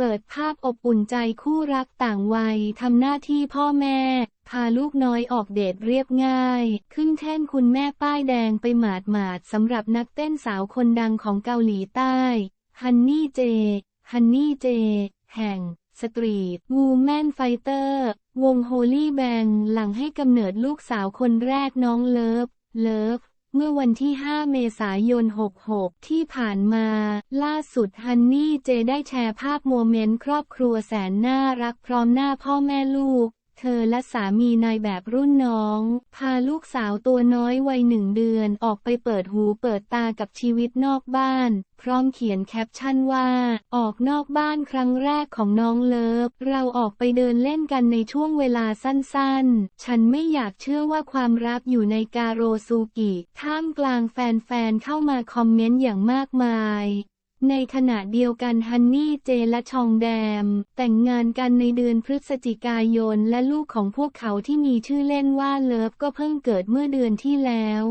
เปิดภาพอบอุ่นใจคู่รักต่างวัยทำหน้าที่พ่อแม่ พาลูกน้อยออกเดทเรียบง่าย ขึ้นแท่นคุณแม่ป้ายแดงไปหมาดหมาดๆสำหรับนักเต้นสาวคนดังของเกาหลีใต้ ฮันนี่เจ ฮันนี่เจ แห่งสตรีทวูแมนไฟเตอร์ วงโฮลี่แบงหลังให้กำเนิดลูกสาวคนแรกน้องเลิฟ เลิฟ เมื่อวันที่ 5 เมษายน 66 ที่ผ่านมา ล่าสุดฮันนี่เจได้แชร์ภาพโมเมนต์ครอบครัวแสนน่ารักพร้อมหน้าพ่อแม่ลูก เธอและสามีนายแบบรุ่นน้อง พาลูกสาวตัวน้อยวัยหนึ่งเดือนออกไปเปิดหูเปิดตากับชีวิตนอกบ้าน พร้อมเขียนแคปชั่นว่า ออกนอกบ้านครั้งแรกของน้องเลิฟ เราออกไปเดินเล่นกันในช่วงเวลาสั้นๆ ฉันไม่อยากเชื่อว่าความรักอยู่ในกาโรซูกิ ท่ามกลางแฟนๆเข้ามาคอมเมนต์อย่างมากมาย ในขณะเดียวกันฮันนี่เจและชองแดม แต่งงานกันในเดือนพฤศจิกายนและลูกของพวกเขาที่มีชื่อเล่นว่าเลิฟก็เพิ่งเกิดเมื่อเดือนที่แล้ว